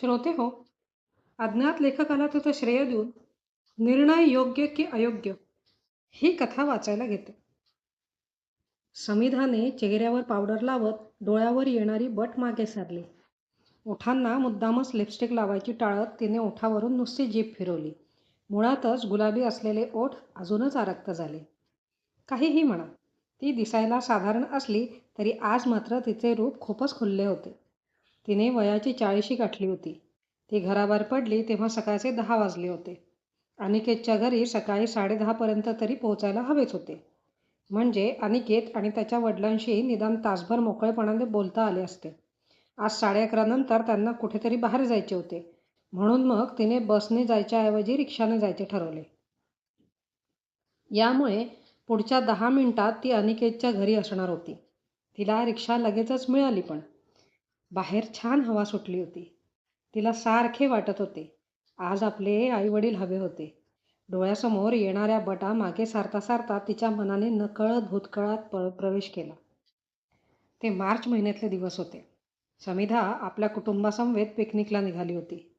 श्रोते हो अज्ञात लेखकाला त्याचं श्रेय देऊन निर्णय योग्य की अयोग्य ही कथा वाचायला घेते. समिधाने चेहऱ्यावर पावडर लावत डोळ्यावर येणारी बट मागे सारली. ओठांना मुद्दामच लिपस्टिक लावायची टाळत तिने ओठावरून नुसती जीभ फिरवली. मुळातच गुलाबी असलेले ओठ अजूनच आरक्त झाले. काहीही म्हणा ती दिसायला साधारण असली तरी आज मात्र तिचे रूप खूपच खुलले होते. तिने वयाची चाळीशी गाठली होती. ती घराबाहेर पडली तेव्हा सकाळचे दहा वाजले होते. अनिकेतच्या घरी सकाळी साडेदहापर्यंत तरी पोहोचायला हवेच होते. म्हणजे अनिकेत आणि त्याच्या वडिलांशी निदान तासभर मोकळेपणाने बोलता आले असते. आज साडे अकरानंतर त्यांना कुठेतरी बाहेर जायचे होते. म्हणून मग तिने बसने जायच्याऐवजी रिक्षाने जायचे ठरवले. यामुळे पुढच्या दहा मिनिटात ती अनिकेतच्या घरी असणार होती. तिला रिक्षा लगेचच मिळाली पण. बाहेर छान हवा सुटली होती. तिला सारखे वाटत होते. आज आपले आईवडील हवे होते. डोळ्यासमोर येणाऱ्या बटा मागे सारता सारता तिच्या मनाने नकळत भूतकाळात प प्रवेश केला. ते मार्च महिन्यातले दिवस होते. समिधा आपल्या कुटुंबासमवेत पिकनिकला निघाली होती.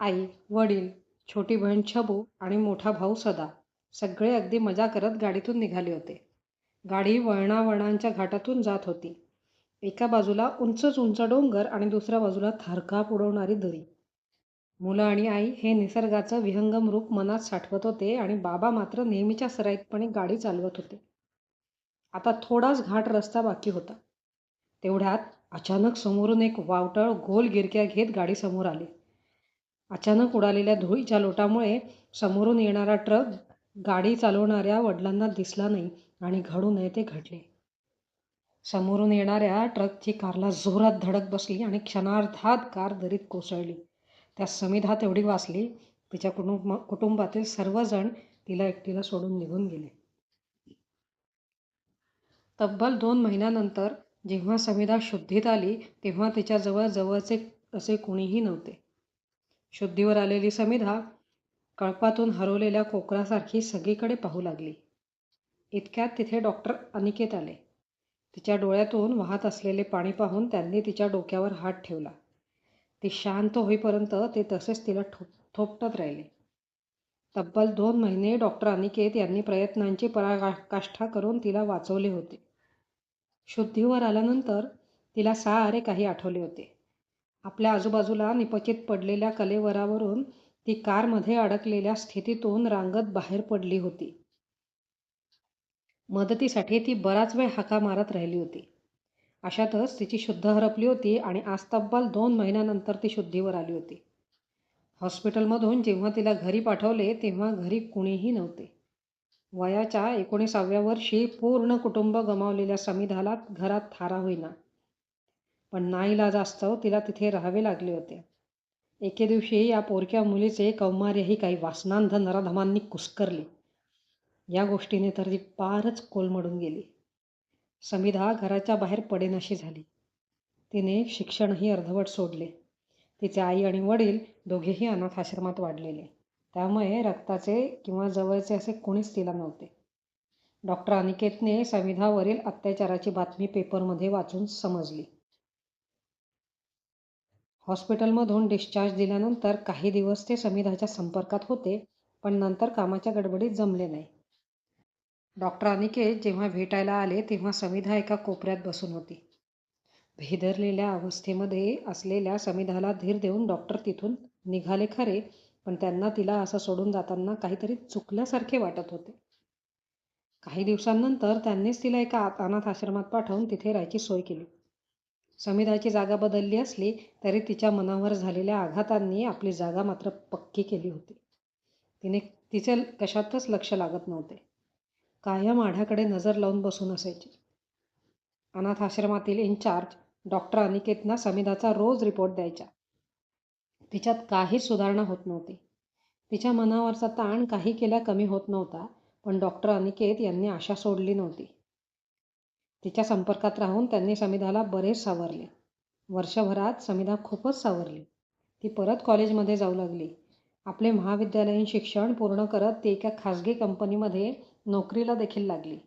आई वडील छोटी बहीण छबू आणि मोठा भाऊ सदा सगळे अगदी मजा करत गाडीतून निघाले होते. गाडी वळणावळणांच्या घाटातून जात होती. एका बाजूला उंचच उंच डोंगर आणि दुसऱ्या बाजूला थरकाप उडवणारी दरी. मुलं आणि आई हे निसर्गाचं विहंगम रूप मनात साठवत होते आणि बाबा मात्र नेहमीच्या सराईतपणे गाडी चालवत होते. आता थोडाच घाट रस्ता बाकी होता. तेवढ्यात अचानक समोरून एक वावटळ गोल गिरक्या घेत गाडी समोर आली. अचानक उडालेल्या धुळीच्या लोटामुळे समोरून येणारा ट्रक गाडी चालवणाऱ्या वडिलांना दिसला नाही आणि घडू नये ते घडले. समोरून येणाऱ्या ट्रकची कारला जोरात धडक बसली आणि क्षणार्धात कार दरीत कोसळली. त्या समिधा तेवढी वाचली तिच्या कुटुंब कुटुंबातील सर्वजण तिला एकटीला सोडून निघून गेले. तब्बल दोन महिन्यानंतर जेव्हा समिधा शुद्धीत आली तेव्हा तिच्याजवळ जवळचे असे कोणीही नव्हते. शुद्धीवर आलेली समिधा कळपातून हरवलेल्या कोकरासारखी सगळीकडे पाहू लागली. इतक्यात तिथे डॉक्टर अनिकेत आले. तिच्या डोळ्यातून वाहत असलेले पाणी पाहून त्यांनी तिच्या डोक्यावर हात ठेवला. ती शांत होईपर्यंत ते तसेच तिला ठोप थोपटत राहिले. तब्बल दोन महिने डॉक्टर अनिकेत यांनी प्रयत्नांची पराकाष्ठा करून तिला वाचवले होते. शुद्धीवर आल्यानंतर तिला सारे काही आठवले होते. आपल्या आजूबाजूला निपचित पडलेल्या कलेवरावरून ती कारमध्ये अडकलेल्या स्थितीतून रांगत बाहेर पडली होती. मदतीसाठी ती बराच वेळ हाका मारत राहिली होती. अशातच तिची शुद्ध हरपली होती आणि आज तब्बल दोन महिन्यानंतर ती शुद्धीवर आली होती. हॉस्पिटलमधून जेव्हा तिला घरी पाठवले तेव्हा घरी कुणीही नव्हते. वयाच्या एकोणीसाव्या वर्षी पूर्ण कुटुंब गमावलेल्या समिधाला घरात थारा होईना. पण नाईलाजास्तव तिला तिथे राहावे लागले होते. एके दिवशी या पोरक्या मुलीचे कौमार्यही काही वासनांध नराधमांनी कुस्करले. या गोष्टीने तर ती पारच कोलमडून गेली. समिधा घराच्या बाहेर पडेनाशी झाली. तिने शिक्षणही अर्धवट सोडले. तिचे आई आणि वडील दोघेही अनाथ आश्रमात वाढलेले. त्यामुळे रक्ताचे किंवा जवळचे असे कोणीच तिला नव्हते. डॉक्टर अनिकेतने संविधावरील अत्याचाराची बातमी पेपरमध्ये वाचून समजली. हॉस्पिटलमधून डिस्चार्ज दिल्यानंतर काही दिवस ते समिधाच्या संपर्कात होते पण नंतर कामाच्या गडबडीत जमले नाही. डॉक्टर अनिकेत जेव्हा भेटायला आले तेव्हा समिधा एका कोपऱ्यात बसून होती. भेदरलेल्या अवस्थेमध्ये असलेल्या समिधाला धीर देऊन डॉक्टर तिथून निघाले खरे पण त्यांना तिला असं सोडून जाताना काहीतरी चुकल्यासारखे वाटत होते. काही दिवसांनंतर त्यांनीच तिला एका अनाथ आश्रमात पाठवून तिथे राहायची सोय केली. समिधाची जागा बदलली असली तरी तिच्या मनावर झालेल्या आघातांनी आपली जागा मात्र पक्की केली होती. तिने तिचे कशातच लक्ष लागत नव्हते. कायम आढ्याकडे नजर लावून बसून असायची. अनाथ आश्रमातील इन्चार्ज डॉक्टर अनिकेतना समिधाचा रोज रिपोर्ट द्यायचा तिच्यात काहीच सुधारणा होत नव्हती. तिच्या मनावरचा ताण काही केल्या कमी होत नव्हता पण डॉक्टर अनिकेत यांनी आशा सोडली नव्हती. तिच्या संपर्कात राहून त्यांनी समिधाला बरेच सावरले. वर्षभरात समिधा खूपच सावरली. ती परत कॉलेजमध्ये जाऊ लागली. आपले महाविद्यालयीन शिक्षण पूर्ण करत ती एका खाजगी कंपनीमध्ये नोकरीला देखील लागली.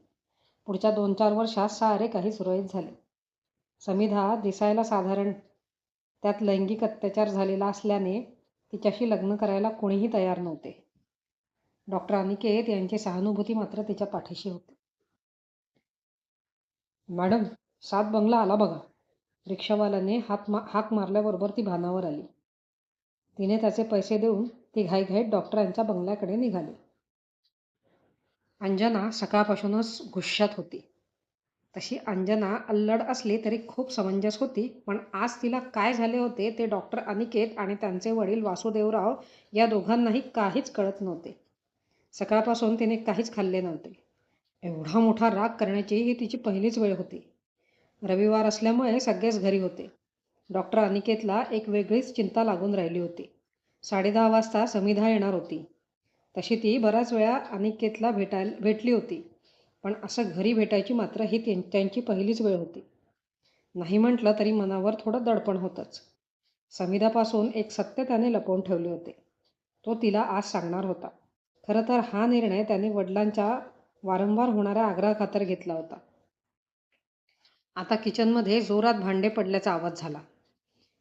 पुढच्या दोन चार वर्षात सारे काही सुरळीत झाले. समिधा दिसायला साधारण त्यात लैंगिक अत्याचार झालेला असल्याने तिच्याशी लग्न करायला कोणीही तयार नव्हते. डॉक्टर अनिकेत यांची सहानुभूती मात्र तिच्या पाठीशी होती. मॅडम सात बंगला आला बघा. रिक्षावाल्याने हात मा हाक मारल्याबरोबर ती भानावर आली. तिने त्याचे पैसे देऊन ती घाईघाईत डॉक्टरांच्या बंगल्याकडे निघाली. अंजना सकाळपासूनच गुश्यात होती. तशी अंजना अल्लड असली तरी खूप समंजस होती पण आज तिला काय झाले होते ते डॉक्टर अनिकेत आणि त्यांचे वडील वासुदेवराव या दोघांनाही काहीच कळत नव्हते. सकाळपासून तिने काहीच खाल्ले नव्हते. एवढा मोठा राग करण्याची ही तिची पहिलीच वेळ होती. रविवार असल्यामुळे सगळेच घरी होते. डॉक्टर अनिकेतला एक वेगळीच चिंता लागून राहिली होती. साडेदहा वाजता समिधा येणार होती. तशी ती बऱ्याच वेळा अनिकेतला भेटायला भेटली होती. पण असं घरी भेटायची मात्र ही त्यां त्यांची पहिलीच वेळ होती. नाही म्हटलं तरी मनावर थोडं दडपण होतंच. समिधापासून एक सत्य त्याने लपवून ठेवले होते. तो तिला आज सांगणार होता. खरं तर हा निर्णय त्याने वडिलांच्या वारंवार होणाऱ्या आग्रहाखातर घेतला होता. आता किचनमध्ये जोरात भांडे पडल्याचा आवाज झाला.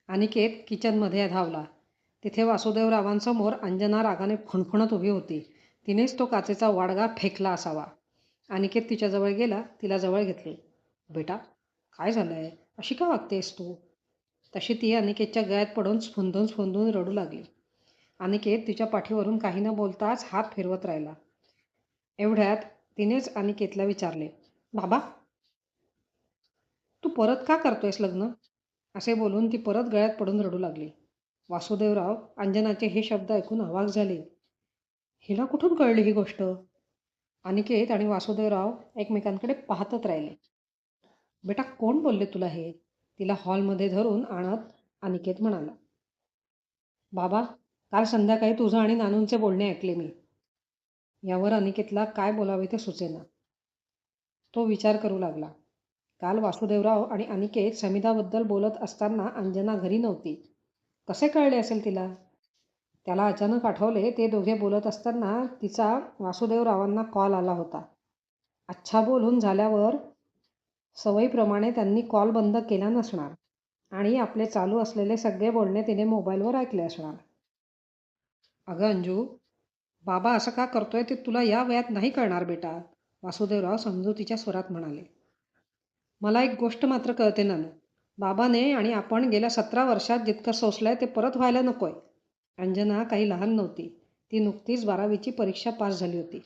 अनिकेत किचनमध्ये धावला. तिथे वासुदेवरावांसमोर अंजना रागाने फणफणत उभी होती. तिनेच तो काचेचा वाडगा फेकला असावा. अनिकेत तिच्याजवळ गेला तिला जवळ घेतले. बेटा काय झालं आहे अशी का वागतेस तू? तशी ती अनिकेतच्या गळ्यात पडून स्फुंदून स्फुंदून रडू लागली. अनिकेत तिच्या पाठीवरून काही न बोलताच हात फिरवत राहिला. एवढ्यात तिनेच अनिकेतला विचारले बाबा तू परत का करतोयस लग्न? असे बोलून ती परत गळ्यात पडून रडू लागली. वासुदेवराव अंजनाचे हे शब्द ऐकून अवाक झाले. हिला कुठून कळली ही गोष्ट? अनिकेत आणि वासुदेवराव एकमेकांकडे पाहतच राहिले. बेटा कोण बोलले तुला हे? तिला हॉलमध्ये धरून आणत अनिकेत म्हणाला. बाबा काल संध्याकाळी तुझं आणि नानूंचे बोलणे ऐकले मी. यावर अनिकेतला काय बोलावे ते सुचेना. तो विचार करू लागला. काल वासुदेवराव आणि अनिकेत समिधाबद्दल बोलत असताना अंजना घरी नव्हती. कसे कळले असेल तिला? त्याला अचानक आठवले ते दोघे बोलत असताना तिचा वासुदेवरावांना कॉल आला होता. अच्छा बोलून झाल्यावर सवयीप्रमाणे त्यांनी कॉल बंद केला नसणार आणि आपले चालू असलेले सगळे बोलणे तिने मोबाईलवर ऐकले असणार. अगं अंजू बाबा असं का करतोय ते तुला या वयात नाही कळणार बेटा वासुदेवराव समजूतीच्या स्वरात म्हणाले. मला एक गोष्ट मात्र कळते नानू. बाबाने आणि आपण गेल्या सतरा वर्षात जितकं सोसलंय ते परत व्हायला नकोय. अंजना काही लहान नव्हती. ती नुकतीच बारावीची परीक्षा पास झाली होती.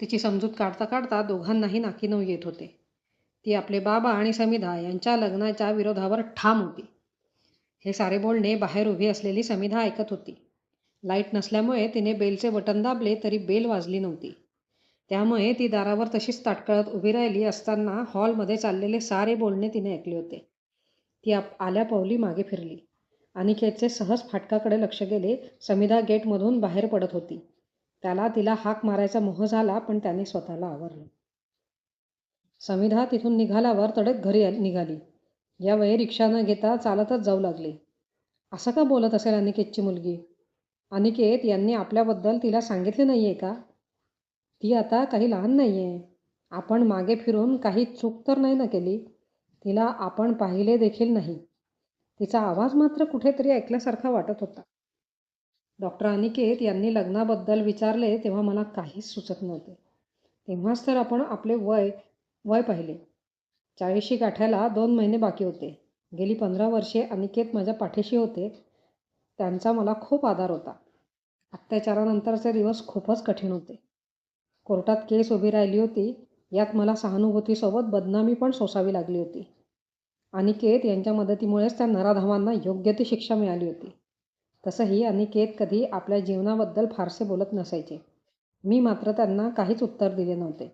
तिची समजूत काढता काढता दोघांनाही नाकी नऊ येत होते. ती आपले बाबा आणि समिधा यांच्या लग्नाच्या विरोधावर ठाम होती. हे सारे बोलणे बाहेर उभी असलेली समिधा ऐकत होती. लाइट नसल्यामुळे तिने बेलचे बटन दाबले तरी बेल वाजली नव्हती. त्यामुळे ती दारावर तशीच ताटकळत उभी राहिली असताना हॉलमध्ये चाललेले सारे बोलणे तिने ऐकले होते. ती आप आल्या पावली मागे फिरली. अनिकेतचे सहज फाटकाकडे लक्ष गेले. समिधा गेटमधून बाहेर पडत होती. त्याला तिला हाक मारायचा मोह झाला पण त्याने स्वतःला आवरलं. समिधा तिथून निघाल्यावर तडक घरी निघाली. यावेळी रिक्षा न घेता चालतच जाऊ लागले. असं का बोलत असेल अनिकेतची मुलगी? अनिकेत यांनी आपल्याबद्दल तिला सांगितले नाही आहे का? ती आता काही लहान नाही आहे आपण मागे फिरून काही चूक तर नाही ना केली? तिला आपण पाहिले देखील नाही. तिचा आवाज मात्र कुठेतरी ऐकल्यासारखा वाटत होता. डॉक्टर अनिकेत यांनी लग्नाबद्दल विचारले तेव्हा मला काहीच सुचत नव्हते. तेव्हाच तर आपण आपले वय वय पाहिले. चाळीशी गाठ्याला दोन महिने बाकी होते. गेली पंधरा वर्षे अनिकेत माझ्या पाठीशी होते. त्यांचा मला खूप आधार होता. अत्याचारानंतरचे दिवस खूपच कठीण होते. कोर्टात केस उभी राहिली होती यात मला सहानुभूतीसोबत बदनामी पण सोसावी लागली होती. अनिकेत यांच्या मदतीमुळेच त्या नराधावांना योग्य ती शिक्षा मिळाली होती. तसंही अनिकेत कधी आपल्या जीवनाबद्दल फारसे बोलत नसायचे. मी मात्र त्यांना काहीच उत्तर दिले नव्हते.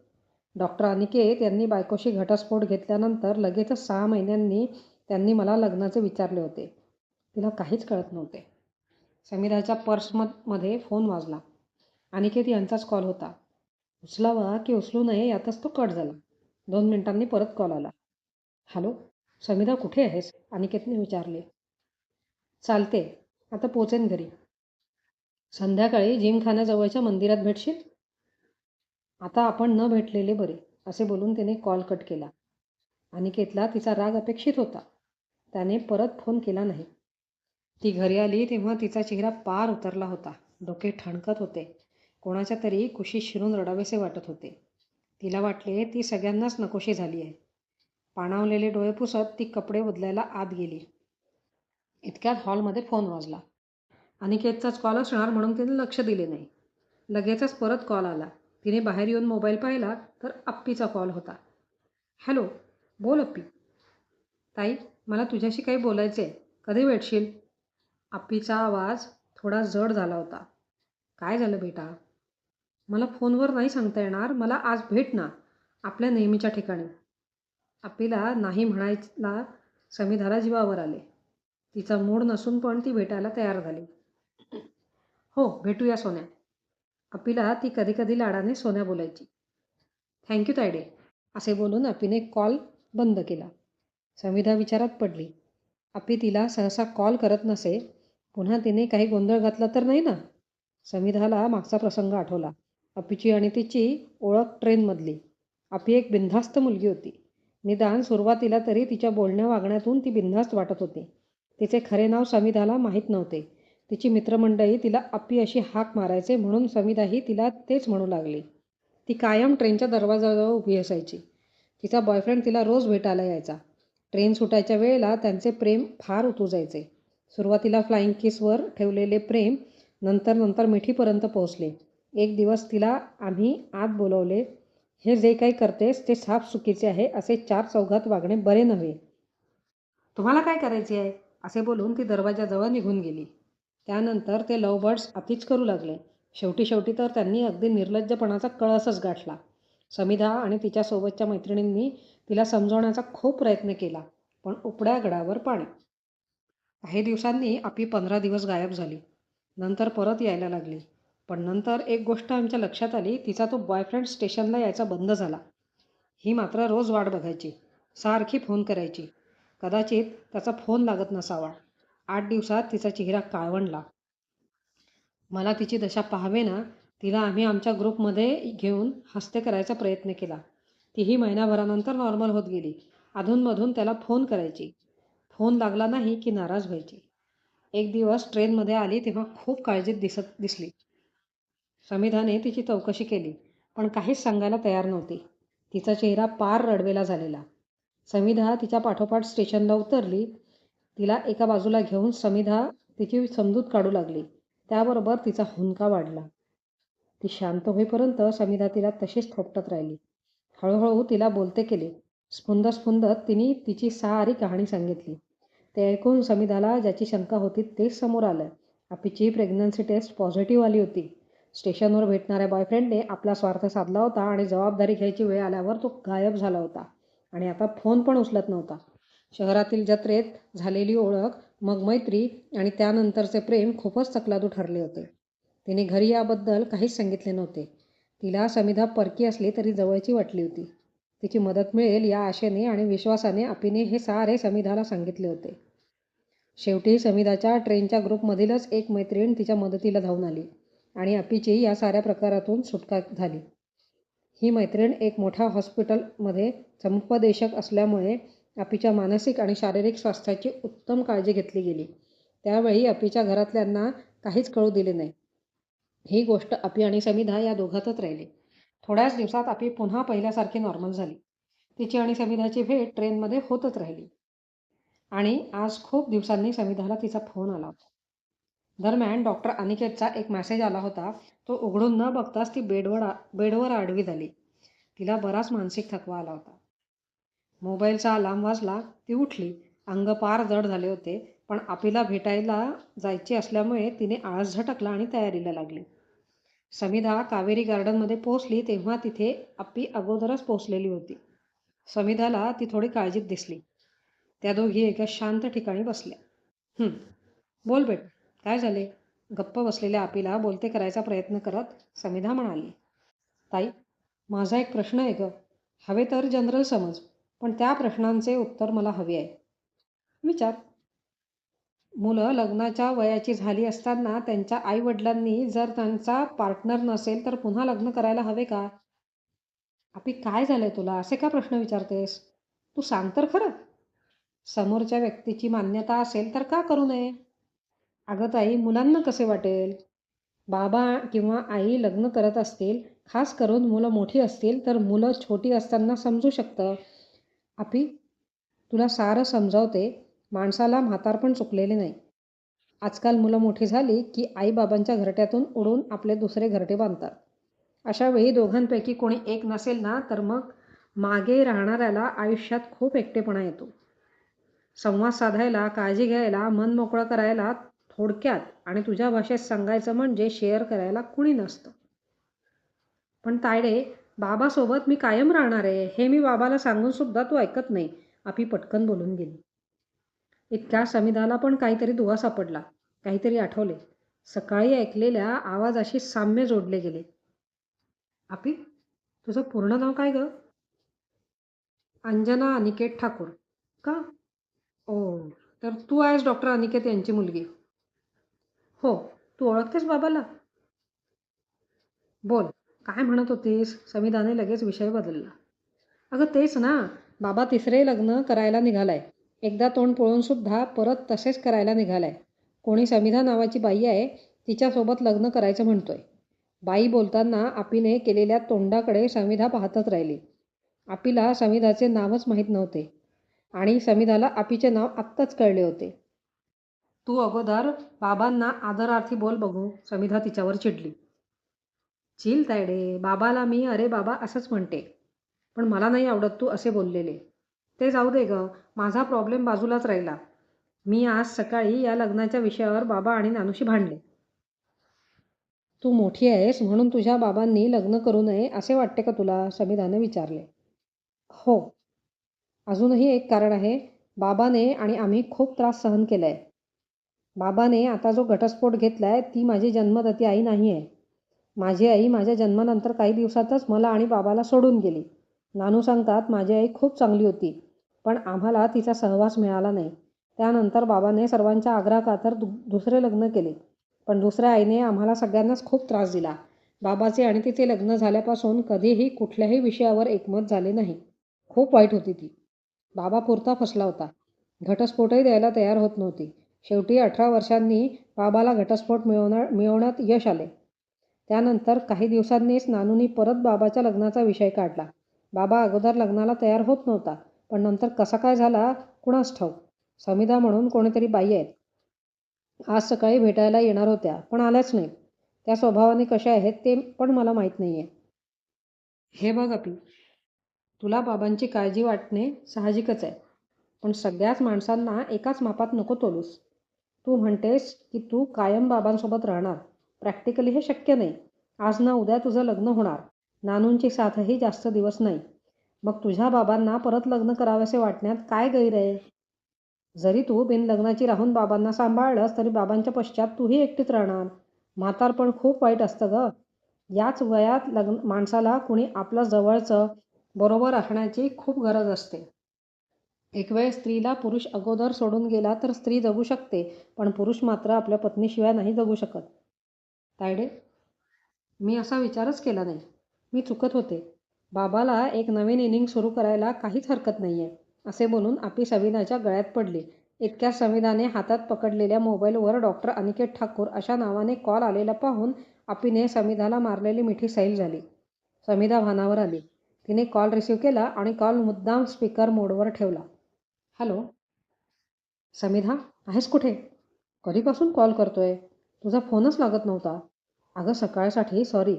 डॉक्टर अनिकेत यांनी बायकोशी घटस्फोट घेतल्यानंतर लगेचच सहा महिन्यांनी त्यांनी मला लग्नाचे विचारले होते. तिला काहीच कळत नव्हते. समीराच्या पर्समध्ये फोन वाजला. अनिकेत यांचाच कॉल होता. उचलावा की उचलू नये यातच तो कट झाला. दोन मिनिटांनी परत कॉल आला. हॅलो समीरा कुठे आहेस? अनिकेतने विचारले. चालते आता पोचेन घरी. संध्याकाळी जिमखान्याजवळच्या मंदिरात भेटशील? आता आपण न भेटलेले बरे असे बोलून तिने कॉल कट केला. अनिकेतला तिचा राग अपेक्षित होता. त्याने परत फोन केला नाही. ती घरी आली तेव्हा तिचा चेहरा पार उतरला होता. डोके ठणकत होते. कोणाच्या तरी कुशीत शिरून रडावेसे वाटत होते. तिला वाटले ती सगळ्यांनाच नकोशी झाली आहे. पाणावलेले डोळे पुसत ती कपडे बदलायला आत गेली. इतक्यात हॉलमध्ये फोन वाजला. अनिकेतचाच कॉल असणार म्हणून तिने लक्ष दिले नाही. लगेचच परत कॉल आला. तिने बाहेर येऊन मोबाईल पाहिला तर अप्पीचा कॉल होता. हॅलो बोल अप्पी. ताई मला तुझ्याशी काही बोलायचे आहे कधी भेटशील? अप्पीचा आवाज थोडा जड झाला होता. काय झालं बेटा? मला फोनवर नाही सांगता येणार मला आज भेट ना आपल्या नेहमीच्या ठिकाणी. अप्पीला नाही म्हणायला समीधारा जीवावर आले. तिचा मूड नसून पण ती भेटायला तयार झाली. हो भेटूया सोन्या. अप्पीला ती कधी कधी लाडाने सोन्या बोलायची. थँक्यू तायडे. असे बोलून अपीने कॉल बंद केला. संविधा विचारात पडली. अप्पी तिला सहसा कॉल करत नसे. पुन्हा तिने काही गोंधळ घातला तर नाही ना? संविधाला मागचा प्रसंग आठवला. अप्पीची आणि तिची ओळख ट्रेनमधली. आपी एक बिनधास्त मुलगी होती. निदान सुरुवातीला तरी तिच्या बोलण्या वागण्यातून ती बिनधास्त वाटत होती. तिचे खरे नाव समिधाला माहीत नव्हते. तिची मित्रमंडळी तिला अप्पी अशी हाक मारायचे म्हणून समिधाही तिला तेच म्हणू लागली. ती कायम ट्रेनच्या दरवाजाजवळ उभी असायची. तिचा बॉयफ्रेंड तिला रोज भेटायला यायचा. ट्रेन सुटायच्या वेळेला त्यांचे प्रेम फार उतू जायचे. सुरुवातीला फ्लाईंग किसवर ठेवलेले प्रेम नंतर नंतर मिठीपर्यंत पोहोचले. एक दिवस तिला आम्ही आत बोलवले. हे जे काही करतेस ते साफ चुकीचे आहे असे चार चौघात वागणे बरे नव्हे. तुम्हाला काय करायचे आहे? असे बोलून ती दरवाजाजवळ निघून गेली. त्यानंतर ते लवबर्ड्स अतिच करू लागले. शेवटी शेवटी तर त्यांनी अगदी निर्लज्जपणाचा कळसच गाठला. समिधा आणि तिच्यासोबतच्या मैत्रिणींनी तिला समजवण्याचा खूप प्रयत्न केला पण उपड्या गडावर पाणी. काही दिवसांनी आपी पंधरा दिवस गायब झाली. नंतर परत यायला लागली. पण नंतर एक गोष्ट आमच्या लक्षात आली तिचा तो बॉयफ्रेंड स्टेशनला यायचा बंद झाला. ही मात्र रोज वाट बघायची सारखी फोन करायची. कदाचित त्याचा फोन लागत नसावा. आठ दिवसात तिचा चेहरा काळवंडला. मला तिची दशा पाहावे ना तिला आम्ही आमच्या ग्रुपमध्ये घेऊन हस्ते करायचा प्रयत्न केला. तीही महिनाभरानंतर नॉर्मल होत गेली. अधूनमधून त्याला फोन करायची. फोन लागला नाही की नाराज व्हायची. एक दिवस ट्रेनमध्ये आली तेव्हा खूप काळजीत दिसत दिसली. समिधाने तिची चौकशी केली पण काहीच सांगायला तयार नव्हती. तिचा चेहरा पार रडवेला झालेला. समिधा तिच्या पाठोपाठ स्टेशनला उतरली. तिला एका बाजूला घेऊन समिधा तिची समजूत काढू लागली. त्याबरोबर तिचा हुंका वाढला. ती शांत होईपर्यंत समिधा तिला तशीच थोपटत राहिली. हळूहळू तिला बोलते केले. स्फुंद स्फुंदत तिने तिची सारी कहाणी सांगितली. ते ऐकून समिधाला ज्याची शंका होती तेच समोर आलं. आपली प्रेग्नन्सी टेस्ट पॉझिटिव्ह आली होती. स्टेशनवर भेटणाऱ्या बॉयफ्रेंडने आपला स्वार्थ साधला होता आणि जबाबदारी घ्यायची वेळ आल्यावर तो गायब झाला होता. आणि आता फोन पण उचलत नव्हता. शहरातील जत्रेत झालेली ओळख मग मैत्री आणि त्यानंतरचे प्रेम खूपच चकलादू ठरले होते. तिने घरी याबद्दल काहीच सांगितले नव्हते. तिला समिधा परकी असली तरी जवळची वाटली होती. तिची मदत मिळेल या आशेने आणि विश्वासाने अपिने हे सारे समिधाला सांगितले होते. शेवटी समिधाच्या ट्रेनच्या ग्रुपमधीलच एक मैत्रीण तिच्या मदतीला धावून आली. आणि अपिची या साऱ्या प्रकारातून सुटका झाली. ही मैत्रीण एक मोठ्या हॉस्पिटलमध्ये समुपदेशक असल्यामुळे अपिच्या मानसिक आणि शारीरिक स्वास्थ्याची उत्तम काळजी घेतली गेली. त्यावेळी अपिच्या घरातल्यांना काहीच कळू दिले नाही. ही गोष्ट अपी आणि समिधा या दोघातच राहिली. थोड्याच दिवसात अपी पुन्हा पहिल्यासारखी नॉर्मल झाली. तिची आणि समिधाची भेट ट्रेनमध्ये होतच राहिली. आणि आज खूप दिवसांनी समिधाला तिचा फोन आला होता. दरम्यान डॉक्टर अनिकेतचा एक मेसेज आला होता. तो उघडून न बघताच ती बेडवर बेडवर आडवी झाली. तिला बराच मानसिक थकवा आला होता. मोबाईलचा अलार्म वाजला ती उठली. अंग पार जड झाले होते पण आपीला भेटायला जायची असल्यामुळे तिने आळस झटकला आणि तयारीला लागली. समिधा कावेरी गार्डनमध्ये पोचली तेव्हा तिथे आपी अगोदरच पोचलेली होती. समिधाला ती थोडी काळजीत दिसली. त्या दोघी एका शांत ठिकाणी बसल्या. बोल बेट. काय झाले? गप्प बसलेल्या आपीला बोलते करायचा प्रयत्न करत समिधा म्हणाली ताई माझा एक प्रश्न आहे ग. हवे तर जनरल समज पण त्या प्रश्नांचे उत्तर मला हवे आहे. विचार. मुलं लग्नाच्या वयाची झाली असताना त्यांच्या आईवडिलांनी जर त्यांचा पार्टनर नसेल तर पुन्हा लग्न करायला हवे का? आपी काय झालंय तुला? असे का प्रश्न विचारतेस? तू सांग तर खरं. समोरच्या व्यक्तीची मान्यता असेल तर का करू नये? अगं ताई मुलांना कसे वाटेल? बाबा किंवा आई लग्न करत असतील खास करून मुलं मोठी असतील तर मुलं छोटी असताना समजू शकतं. आपी तुला सारं समजावते माणसाला म्हातारपण चुकलेले नाही. आजकाल मुलं मोठी झाली की आईबाबांच्या घरट्यातून उडून आपले दुसरे घरटे बांधतात. अशा वेळी दोघांपैकी कोणी एक नसेल ना तर मग मागे राहणाऱ्याला आयुष्यात खूप एकटेपणा येतो. संवाद साधायला काळजी घ्यायला मन मोकळं करायला थोडक्यात आणि तुझ्या भाषेत सांगायचं म्हणजे शेअर करायला कुणी नसतं. पण तायडे बाबासोबत मी कायम राहणार आहे हे मी बाबाला सांगून सुद्धा तू ऐकत नाही आपी पटकन बोलून गेली. इतक्या समिधाला पण काहीतरी दुवा सापडला काहीतरी आठवले. सकाळी ऐकलेल्या आवाजाशी साम्य जोडले गेले. आपी तुझं पूर्ण नाव काय ग? अंजना अनिकेत ठाकूर. का? ओ तर तू आहेस डॉक्टर अनिकेत यांची मुलगी. हो तू ओळखतेस बाबाला? बोल काय म्हणत होतीस? समिधाने लगेच विषय बदलला. अगं तेच ना बाबा तिसरे लग्न करायला निघालाय. एकदा तोंड पळून सुद्धा परत तसेच करायला निघालाय. कोणी समिधा नावाची बाई आहे तिच्यासोबत लग्न करायचं म्हणतोय. बाई बोलताना आपीने केलेल्या तोंडाकडे समिधा पाहतच राहिली. आपीला समिधाचे नावच माहीत नव्हते. आणि समिधाला आपीचे नाव आत्ताच कळले होते. तू अगोदर बाबांना आदरार्थी बोल बघू. समिधा तिच्यावर चिडली. चिल तायडे बाबाला मी अरे बाबा असंच म्हणते. पण मला नाही आवडत तू असे बोललेले. ते जाऊ दे ग माझा प्रॉब्लेम बाजूलाच राहिला. मी आज सकाळी या लग्नाच्या विषयावर बाबा आणि नानूशी भांडले. तू मोठी आहेस म्हणून तुझ्या बाबांनी लग्न करू नये असे वाटते का तुला? समिधाने विचारले. हो. अजूनही एक कारण आहे. बाबाने आणि आम्ही खूप त्रास सहन केला आहे बाबाने आता जो घटस्फोट घेतला आहे ती माझी जन्मदाती आई नाही आहे माझी आई माझ्या जन्मानंतर काही दिवसातच मला आणि बाबाला सोडून गेली. नानू सांगतात माझी आई खूप चांगली होती पण आम्हाला तिचा सहवास मिळाला नाही. त्यानंतर बाबाने सर्वांच्या आग्रहाखातर दु दुसरे लग्न केले. पण दुसऱ्या आईने आम्हाला सगळ्यांनाच खूप त्रास दिला. बाबाचे आणि तिचे लग्न झाल्यापासून कधीही कुठल्याही विषयावर एकमत झाले नाही. खूप वाईट होती ती. बाबा पुरता फसला होता. घटस्फोटही द्यायला तयार होत नव्हती. शेवटी अठरा वर्षांनी बाबाला घटस्फोट मिळवणं मिळवण्यात यश आले. त्यानंतर काही दिवसांनीच नानूनी परत बाबाच्या लग्नाचा विषय काढला. बाबा अगोदर लग्नाला तयार होत नव्हता पण नंतर कसा काय झाला कुणास ठाऊक? समिधा म्हणून कोणीतरी बाई आहेत. आज सकाळी भेटायला येणार होत्या पण आल्याच नाहीत. त्या स्वभावाने कशा आहेत ते पण मला माहीत नाही आहे हे बघ अपी तुला बाबांची काळजी वाटणे साहजिकच आहे पण सगळ्याच माणसांना एकाच मापात नको तोलूस. तू म्हणतेस की तू कायम बाबांसोबत राहणार. प्रॅक्टिकली हे शक्य नाही. आज ना उद्या तुझं लग्न होणार. नानूंची साथही जास्त दिवस नाही. मग तुझ्या बाबांना परत लग्न करावेसे वाटण्यात काय गैर आहे? जरी तू बिन लग्नाची राहून बाबांना सांभाळलंस तरी बाबांच्या पश्चात तूही एकटीच राहणार. म्हातारपण खूप वाईट असतं ग. याच वयात लग्न माणसाला कुणी आपलं जवळचं बरोबर असण्याची खूप गरज असते. एक वेळ स्त्रीला पुरुष अगोदर सोडून गेला तर स्त्री जगू शकते पण पुरुष मात्र आपल्या पत्नीशिवाय नाही जगू शकत. तायडे मी असा विचारच केला नाही. मी चुकत होते. बाबाला एक नवीन इनिंग सुरू करायला काहीच हरकत नाही आहे असे बोलून आपी सविधाच्या गळ्यात पडली. इतक्या संविधाने हातात पकडलेल्या मोबाईलवर डॉक्टर अनिकेत ठाकूर अशा नावाने कॉल आलेला पाहून आपीने समिधाला मारलेली मिठी सैल झाली. समिधा भानावर आली. तिने कॉल रिसीव्ह केला आणि कॉल मुद्दाम स्पीकर मोडवर ठेवला. हॅलो. समिधा आहेस कुठे? कधीपासून कॉल करतोय? तुझा फोनच लागत नव्हता. अगं सकाळसाठी सॉरी.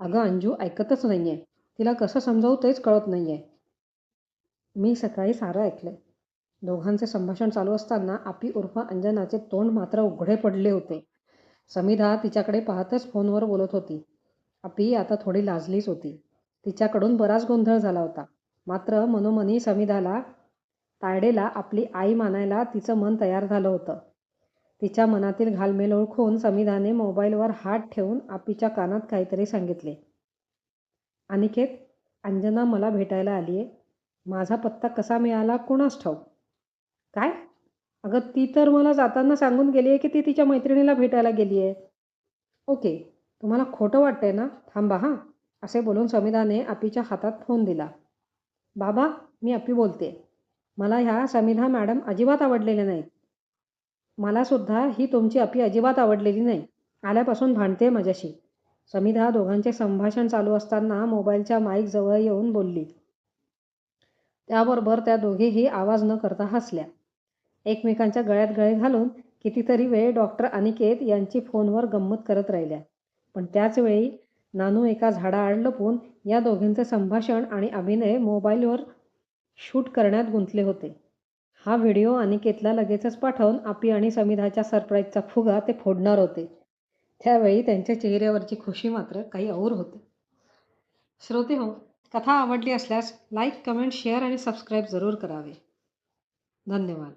अगं अंजू ऐकतच नाही आहे तिला कसं समजावू तेच कळत नाही आहे मी सकाळी सारं ऐकलं दोघांचे संभाषण चालू असताना आपी उर्फ अंजनाचे तोंड मात्र उघडे पडले होते. समिधा तिच्याकडे पाहतच फोनवर बोलत होती. आपी आता थोडी लाजलीच होती. तिच्याकडून बराच गोंधळ झाला होता. मात्र मनोमनी समिधाला तायडेला आपली आई मानायला तिचं मन तयार झालं होतं. तिच्या मनातील घालमेल ओळखून समीधाने मोबाईलवर हात ठेवून आपीच्या कानात काहीतरी सांगितले. अनिकेत अंजना मला भेटायला आली आहे माझा पत्ता कसा मिळाला कोणास ठाऊक? काय? अगं ती तर मला जाताना सांगून गेली आहे की ती तिच्या मैत्रिणीला भेटायला गेली आहे ओके तुम्हाला खोटं वाटतंय ना? थांबा हां असे बोलून समीधाने आपीच्या हातात फोन दिला. बाबा मी आपी बोलते मला ह्या समिधा मॅडम अजिबात आवडलेल्या नाहीत. मलासुद्धा ही तुमची अपी अजिबात आवडलेली नाही. आल्यापासून भांडते माझ्याशी. समिधा दोघांचे संभाषण चालू असताना मोबाईलच्या माईक जवळ येऊन बोलली. त्याबरोबर त्या दोघेही आवाज न करता हसल्या. एकमेकांच्या गळ्यात गळे घालून कितीतरी वेळ डॉक्टर अनिकेत यांची फोनवर गंमत करत राहिल्या. पण त्याच वेळी नानू एका झाडाआड लपून या दोघींचे संभाषण आणि अभिनय मोबाईलवर शूट करण्यात गुंतले होते. हा व्हिडिओ अनिकेतला लगेचच पाठवून आपी आणि समिधाच्या सरप्राईजचा फुगा ते फोडणार होते. त्यावेळी त्यांच्या चेहऱ्यावरची खुशी मात्र काही और होती. श्रोते हो कथा आवडली असल्यास लाईक कमेंट शेअर आणि सबस्क्राईब जरूर करावे. धन्यवाद.